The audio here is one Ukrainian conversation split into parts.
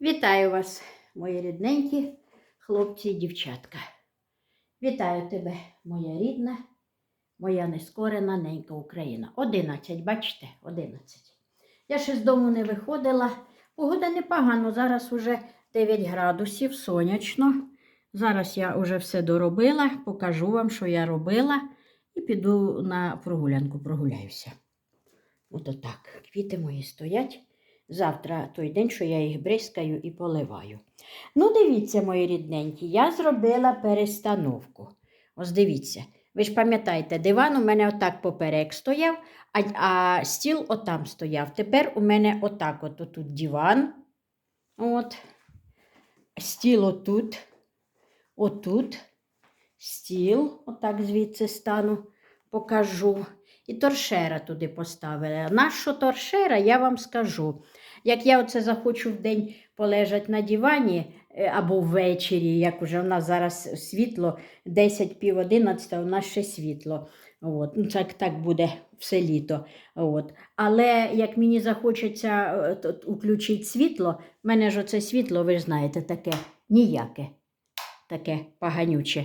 Вітаю вас, мої рідненькі хлопці і дівчатка. Вітаю тебе, моя рідна, моя нескорена ненька Україна. Одинадцять, бачите, одинадцять. Я ще з дому не виходила. Погода непогано, зараз уже 9 градусів, сонячно. Зараз я вже все доробила, покажу вам, що я робила, і піду на прогулянку, прогуляюся. Ото так. Квіти мої стоять. Завтра той день, що я їх бризкаю і поливаю. Ну, дивіться, мої рідненькі, я зробила перестановку. Ось дивіться. Ви ж пам'ятаєте, диван у мене отак поперек стояв, а, а стіл отам стояв. Тепер у мене отак от отут диван. От. Стіл отут. Отут. Стіл, отак звідси стану, покажу. І торшера туди поставили. Нащо торшера, я вам скажу. Як я оце захочу в день полежати на дивані е, або ввечері, як уже в нас зараз світло, 10 пів 11, у нас ще світло. От. Ну, так, так буде все літо. От. Але як мені захочеться е, включити світло, в мене ж оце світло, ви ж знаєте, таке ніяке, таке поганюче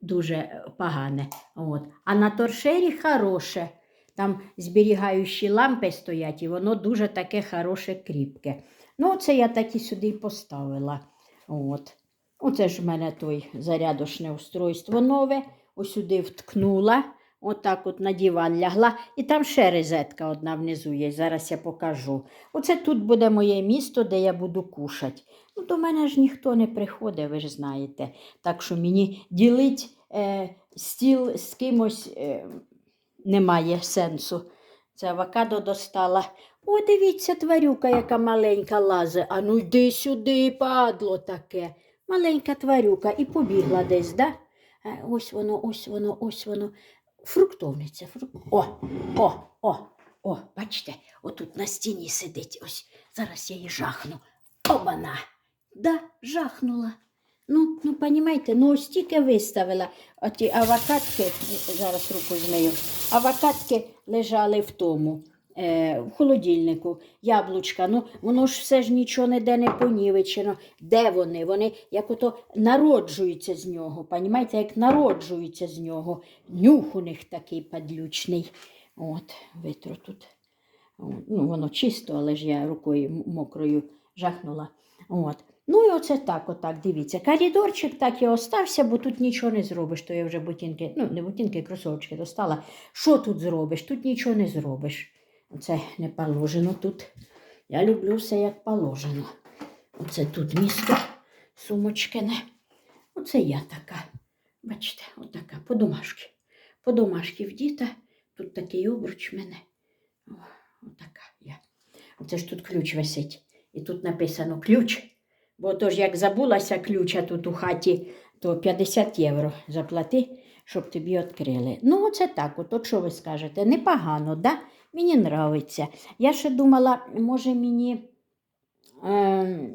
дуже погане. От. А на торшері хороше. Там зберігаючі лампи стоять, і воно дуже таке хороше, кріпке. Ну, це я так і сюди поставила. От. Оце ж в мене той зарядочне устройство нове. Ось сюди вткнула, отак от на диван лягла. І там ще розетка одна внизу є. Зараз я покажу. Оце тут буде моє місто, де я буду кушати. Ну, до мене ж ніхто не приходить, ви ж знаєте. Так що мені ділить е, стіл з кимось е, немає сенсу. Це авокадо достала. О, дивіться, тварюка, яка маленька лазе. А ну йди сюди, падло таке. Маленька тварюка і побігла десь, да? Е, Ось воно, ось воно, ось воно. Фруктовниця. Фрук... О, о, о, о, бачите, отут на стіні сидить. Ось зараз я її жахну. Обана. Да, жахнула. Ну, ну, понімаєте, ну ось тільки виставила. Ті авокадки, зараз руку змию, авокадки лежали в тому, в холодильнику, яблучка. Ну, воно ж все ж нічого ніде не понівечено. Де вони? Вони як ото народжуються з нього. Понімаєте, як народжуються з нього. Нюх у них такий падлючний. От, витру тут. Ну, воно чисто, але ж я рукою мокрою жахнула. От. Ну і оце так, отак, дивіться. Коридорчик так і остався, бо тут нічого не зробиш. То я вже ботинки, ну не ботинки, кросовочки достала. Що тут зробиш? Тут нічого не зробиш. Це не положено тут. Я люблю все як положено. Оце тут місто сумочкине. Оце я така. Бачите, отака, по-домашки. По-домашки вдіта. Тут такий обруч в мене. О, отака я. Оце ж тут ключ висить. І тут написано ключ. Бо то ж як забулася ключа тут у хаті, то 50 євро заплати, щоб тобі відкрили. Ну, оце так, от, от що ви скажете? Непогано, да? Мені нравиться. Я ще думала, може мені е,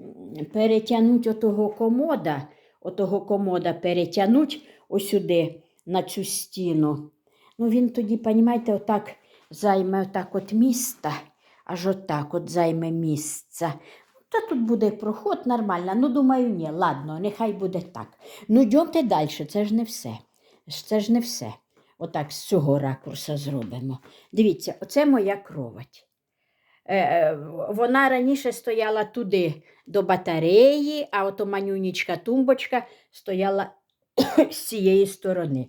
перетягнути отого комода, отого комода перетягнути ось сюди, на цю стіну. Ну, він тоді, понімаєте, отак займе отак от міста, аж отак от займе місце. Та тут буде проход нормально. Ну, думаю, ні, ладно, нехай буде так. Ну, йдемте далі, це ж не все. Це ж не все. Отак з цього ракурса зробимо. Дивіться, оце моя кровать. Е, е, вона раніше стояла туди до батареї, а ото манюнічка тумбочка стояла з цієї сторони.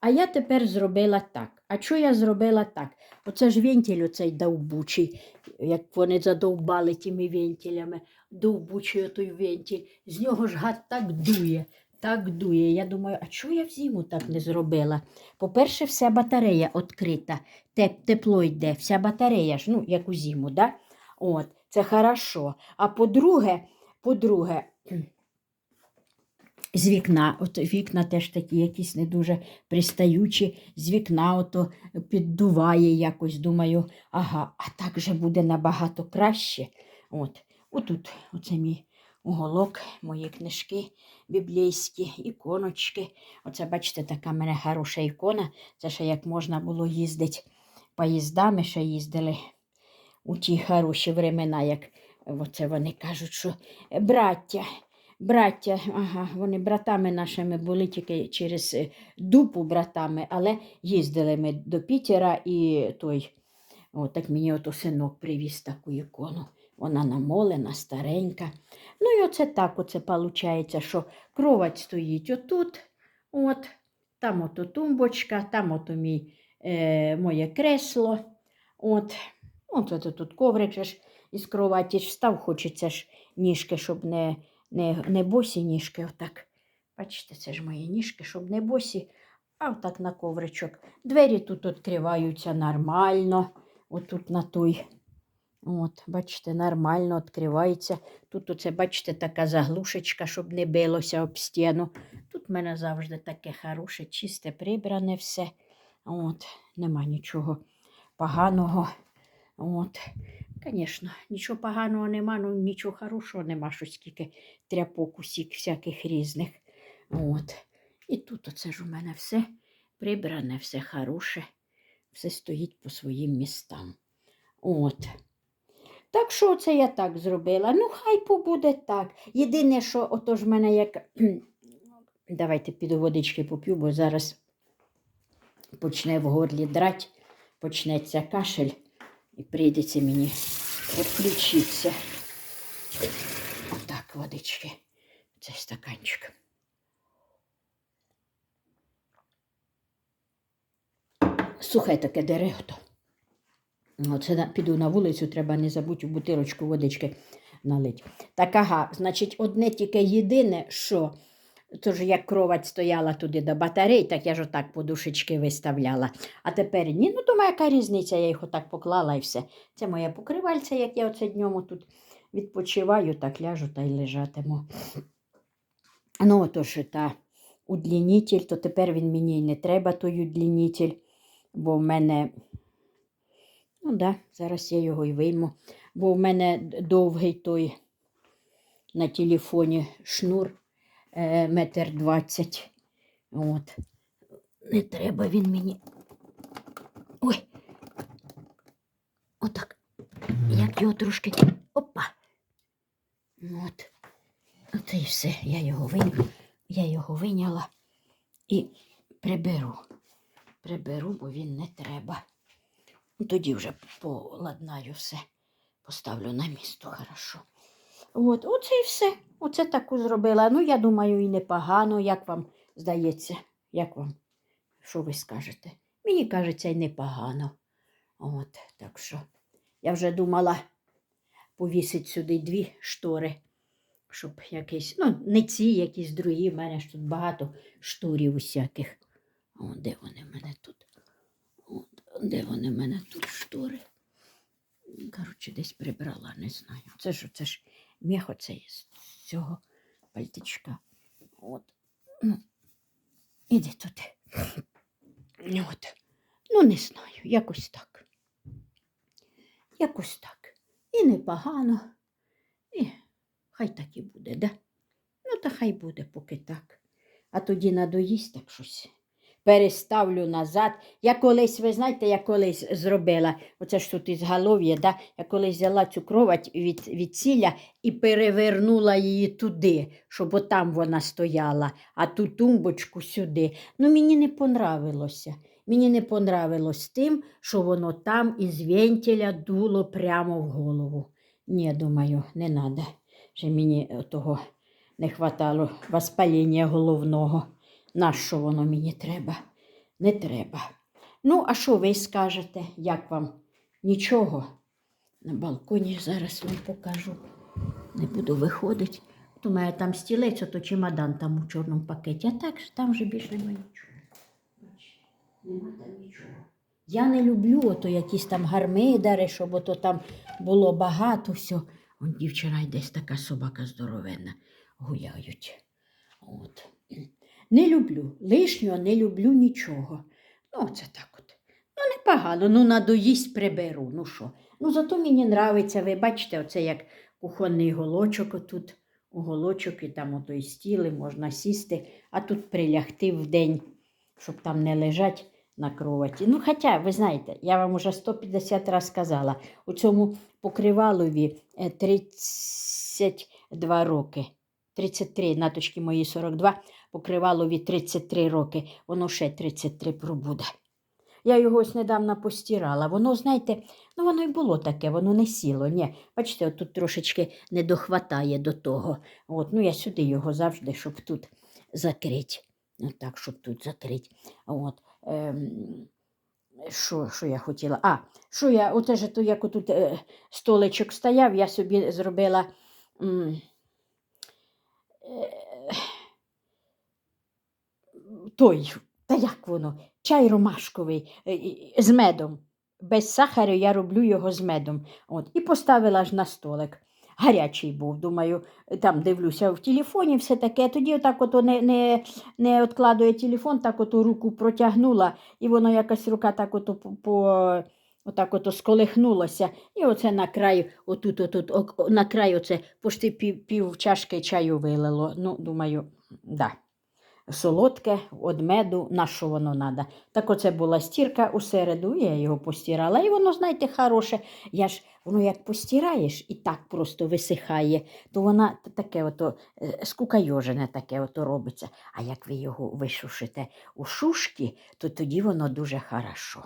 А я тепер зробила так. А що я зробила так? Оце ж вентиль оцей довбучий, як вони задовбали тими вентилями. Довбучий отой вентиль. З нього ж гад так дує, так дує. Я думаю, а чого я в зиму так не зробила? По-перше, вся батарея відкрита, Теп- тепло йде, вся батарея ж, ну, як у зиму, да? От, це хорошо. А по-друге, по-друге, з вікна, от вікна теж такі якісь не дуже пристаючі, з вікна ото піддуває якось, думаю, ага, а так же буде набагато краще. От, отут, оце мій уголок, мої книжки біблійські, іконочки. Оце, бачите, така в мене хороша ікона. Це ще як можна було їздити поїздами, ще їздили у ті хороші времена, як оце вони кажуть, що браття. Браття, ага, вони братами нашими були тільки через е, дупу братами, але їздили ми до Пітера і той, о, мені ото синок привіз таку ікону. Вона намолена, старенька. Ну і оце так оце виходить, що кровать стоїть отут, от, там ото тумбочка, там ото мій, е, моє кресло. От, от, от тут коврик ж із кроваті ж встав, хочеться ж ніжки, щоб не, не, не босі ніжки. Отак. Бачите, це ж мої ніжки, щоб не босі, а отак на ковричок. Двері тут відкриваються нормально. Отут на той. От, бачите, нормально відкривається. Тут оце, бачите, така заглушечка, щоб не билося об стіну. Тут в мене завжди таке хороше, чисте, прибране все. От, нема нічого поганого. От. Звісно, нічого поганого нема, ну нічого хорошого нема, що скільки тряпок усіх всяких різних. От. І тут оце ж у мене все прибране, все хороше, все стоїть по своїм містам. От. Так що це я так зробила? Ну, хай побуде так. Єдине, що ото ж мене як. Давайте піду водички поп'ю, бо зараз почне в горлі драть, почнеться кашель і прийдеться мені відключитися. Отак, водички. Це стаканчик. Сухе таке дерето. Оце піду на вулицю, треба не забудь у бутилочку водички налить. Так, ага, значить, одне тільки єдине, що то ж як кровать стояла туди до батарей, так я ж отак подушечки виставляла. А тепер ні, ну думаю, яка різниця, я їх отак поклала і все. Це моє покривальце, як я оце днем тут відпочиваю, так ляжу та й лежатиму. Ну, отож, та удлінитель, то тепер він мені не треба, той удлінитель, бо в мене. Ну да, зараз я його й вийму. Бо в мене довгий той на телефоні шнур е, метр двадцять. От. Не треба він мені. Ой. Отак. Як його трошки. Опа. От. Оце і все. Я його вийму. Я його виняла і приберу. Приберу, бо він не треба. Ну, Тоді вже поладнаю все, поставлю на місто хорошо. От, оце і все. Оце таку зробила. Ну, я думаю, і непогано, як вам здається, як вам, що ви скажете? Мені кажеться, і непогано. От, так що я вже думала повісити сюди дві штори, щоб якийсь, ну, не ці, якісь другі, в мене ж тут багато шторів усяких. О, де вони в мене тут? От, де вони в мене тут штори? Коротше, десь прибрала, не знаю. Це ж, це ж міх оцей з цього пальтичка. От. Ну, іди туди. От. Ну, не знаю, якось так. Якось так. І непогано. І хай так і буде, да? Ну, та хай буде поки так. А тоді надоїсть так щось переставлю назад. Я колись, ви знаєте, я колись зробила, оце ж тут із голов'я, да? я колись взяла цю кровать від, від ціля і перевернула її туди, щоб отам вона стояла, а ту тумбочку сюди. Ну, мені не понравилося. Мені не понравилось тим, що воно там із вентиля дуло прямо в голову. Ні, думаю, не треба. Вже мені того не хватало воспаління головного. Нащо воно мені треба? Не треба. Ну, а що ви скажете, як вам? Нічого. На балконі зараз вам покажу. Не буду виходити. У мене там стілець, то чемодан там у чорному пакеті, а так там вже більше немає нічого. Я не люблю ото якісь там гармидари, щоб ото там було багато все. Он дівчина десь така собака здоровенна. Гуляють. От. Не люблю. Лишнього не люблю нічого. Ну, це так от. Ну, непогано, ну надоїсть приберу. Ну що? Ну, зато мені нравиться, ви бачите, оце як кухонний голочок отут. Уголочок і там отой стіли можна сісти, а тут прилягти в день, щоб там не лежать на кроваті. Ну, хоча, ви знаєте, я вам уже 150 разів сказала, у цьому покривалові е, 32 роки. 33, наточки мої 42, покривалові 33 роки, воно ще 33 пробуде. Я його ось недавно постирала. Воно, знаєте, ну воно й було таке, воно не сіло. Ні. Бачите, тут трошечки не дохватає до того. От, ну я сюди його завжди, щоб тут закрити. Отак, щоб тут закрити. От. Ем, що, що я хотіла? А, що я, оте ж, то, як отут е, столичок стояв, я собі зробила. М, е, той, та як воно, чай ромашковий е, з медом. Без сахару я роблю його з медом. От, і поставила ж на столик. Гарячий був, думаю, там дивлюся в телефоні, все таке. Тоді отак ото не, не, не откладує телефон, так ото руку протягнула, і воно якась рука так ото по, отак ото сколихнулося. І оце на край, отут, отут, на край оце пошти пів, пів чашки чаю вилило. Ну, думаю, да солодке, од меду, на що воно треба. Так оце була стірка у середу, я його постирала, і воно, знаєте, хороше. Я ж, воно як постираєш і так просто висихає, то вона таке ото е, скукайожене таке ото робиться. А як ви його висушите у шушки, то тоді воно дуже хорошо.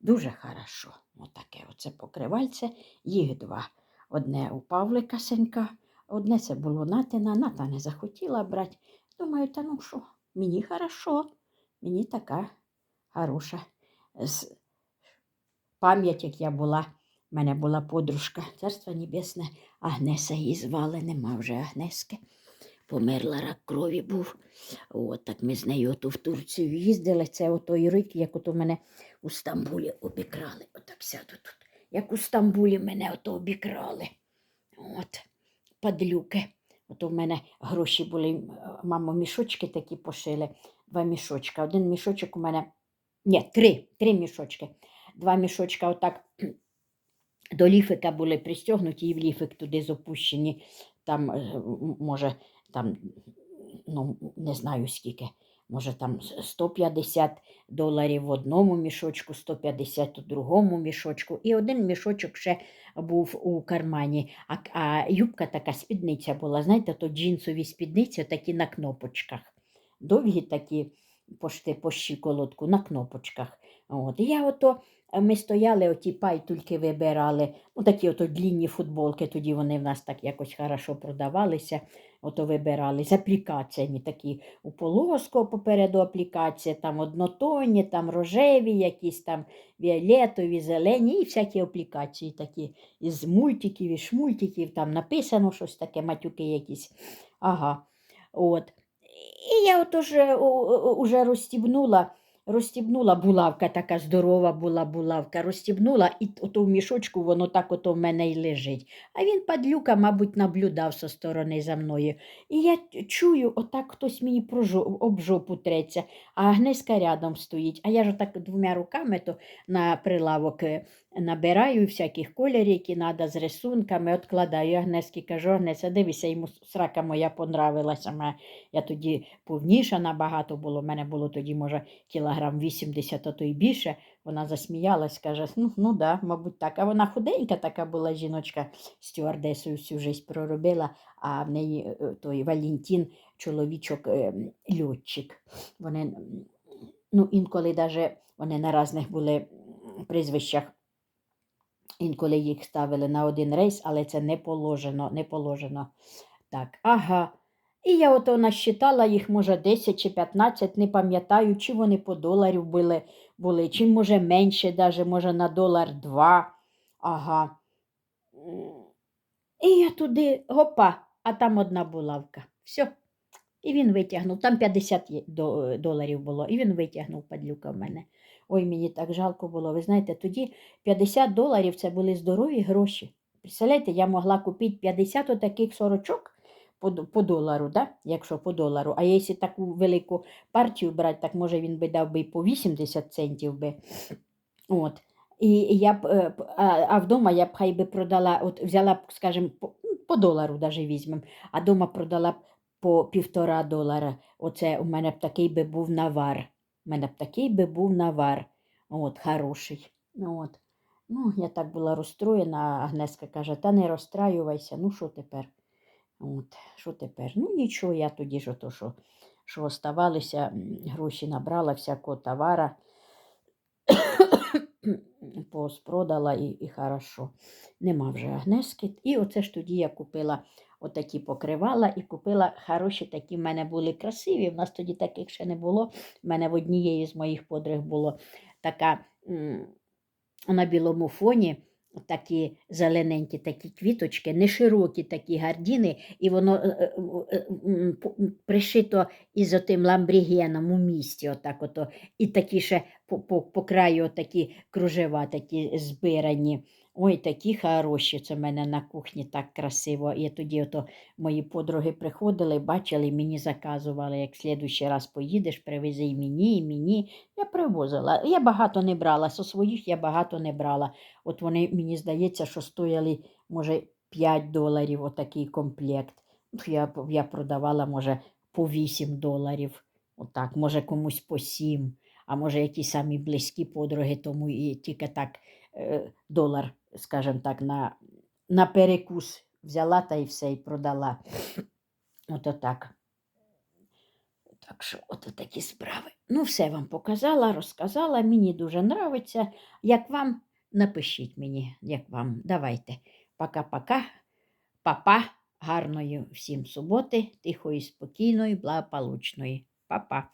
Дуже хорошо. Отаке оце покривальце, їх два. Одне у Павлика синька, одне це було Натина, Ната не захотіла брати. Думаю, та ну що, мені хорошо, мені така хороша пам'ять, як я була. У мене була подружка, царство небесне, Агнеса її звали, нема вже Агнески. Померла рак крові був. От так ми з нею ото в Турцію їздили. Це отой рік, як ото мене у Стамбулі обікрали. Отак сяду тут. Як у Стамбулі мене ото обікрали. От, падлюки. Ото в мене гроші були, мамо, мішочки такі пошили, два мішочка. Один мішочок у мене, ні, три, три мішочки. Два мішочка отак до ліфика були пристягнуті і в ліфик туди запущені. Там, е, може, там, ну, не знаю скільки, може там 150 доларів в одному мішочку, 150 у другому мішочку. І один мішочок ще був у кармані. А, а юбка така спідниця була, знаєте, то джинсові спідниці такі на кнопочках. Довгі такі пошти по щиколотку на кнопочках. От. Я ото, е, ми стояли, оті пайтульки вибирали, ну такі ото длінні футболки, тоді вони в нас так якось хорошо продавалися. Ото вибирали з аплікаціями такі у полоску попереду аплікація, там однотонні, там рожеві, якісь там фіолетові, зелені і всякі аплікації такі із мультиків і шмультиків, там написано щось таке, матюки якісь. Ага. От. І я отож е, у- у- уже розстібнула, розстібнула булавка, така здорова була булавка, розстібнула, і ото в мішочку воно так ото в мене й лежить. А він, падлюка, мабуть, наблюдав со сторони за мною. І я чую, отак хтось мені об жопу треться, а Агнеска рядом стоїть. А я ж отак двома руками то на прилавок е, набираю всяких кольорів, які треба, з рисунками, откладаю. Агнески кажу, Агнеса, дивися, йому срака моя понравилася. Я тоді повніша набагато було. У мене було тоді, може, кілограм 80, а то й більше. Вона засміялась, каже, ну, ну да, мабуть, так. А вона худенька така була жіночка, стюардесою всю життя проробила, а в неї е, той Валентин, чоловічок, е, льотчик. Вони, ну, інколи даже вони на різних були прізвищах. Інколи їх ставили на один рейс, але це не положено, не положено. Так, ага. І я ото насчитала їх, може, 10 чи 15, не пам'ятаю, чи вони по доларів були, були, чи може менше, даже, може на долар два. Ага. І я туди, гопа, а там одна булавка. Все. І він витягнув. Там 50 доларів було, і він витягнув падлюка в мене. Ой, мені так жалко було. Ви знаєте, тоді 50 доларів це були здорові гроші. Представляєте, я могла купити 50 отаких сорочок по, по долару, да? якщо по долару. А якщо таку велику партію брати, так може він би дав би по 80 центів би. От. І я б, е, а, а вдома я б хай би продала, от взяла б, скажімо, по, ну, долару даже візьмемо, а вдома продала б по півтора долара. Оце у мене б такий би був навар. У мене б такий би був навар. От, хороший. От. Ну, я так була розстроєна, Агнеска каже, та не розстраювайся, ну що тепер? От, що тепер? Ну нічого, я тоді ж ото, що, що оставалися, гроші набрала всякого товара, поспродала і, і хорошо. Нема вже Агнески. І оце ж тоді я купила отакі покривала і купила хороші такі в мене були красиві. У нас тоді таких ще не було. У мене в однієї з моїх подруг було така на білому фоні. Такі зелененькі такі квіточки, не широкі такі гардіни, і воно е, е, е, пришито із отим ламбрігеном у місті, отак ото, і такі ще по, по, по краю такі кружева, такі збирані. Ой, такі хороші. Це в мене на кухні так красиво. І тоді ото мої подруги приходили, бачили, мені заказували, як в раз поїдеш, привези і мені, і мені. Я привозила. Я багато не брала, со своїх я багато не брала. От вони, мені здається, що стояли, може, 5 доларів отакий комплект. Я, я продавала, може, по 8 доларів. Отак, може, комусь по 7, а може, якісь самі близькі подруги, тому і тільки так е, долар, скажімо так, на, на перекус взяла та і все, і продала. Ото так. Так що, от такі справи. Ну, все вам показала, розказала. Мені дуже нравиться. Як вам, напишіть мені, як вам. Давайте. Пока-пока. Папа. Гарної всім суботи, тихої, спокійної, благополучної. Па-па.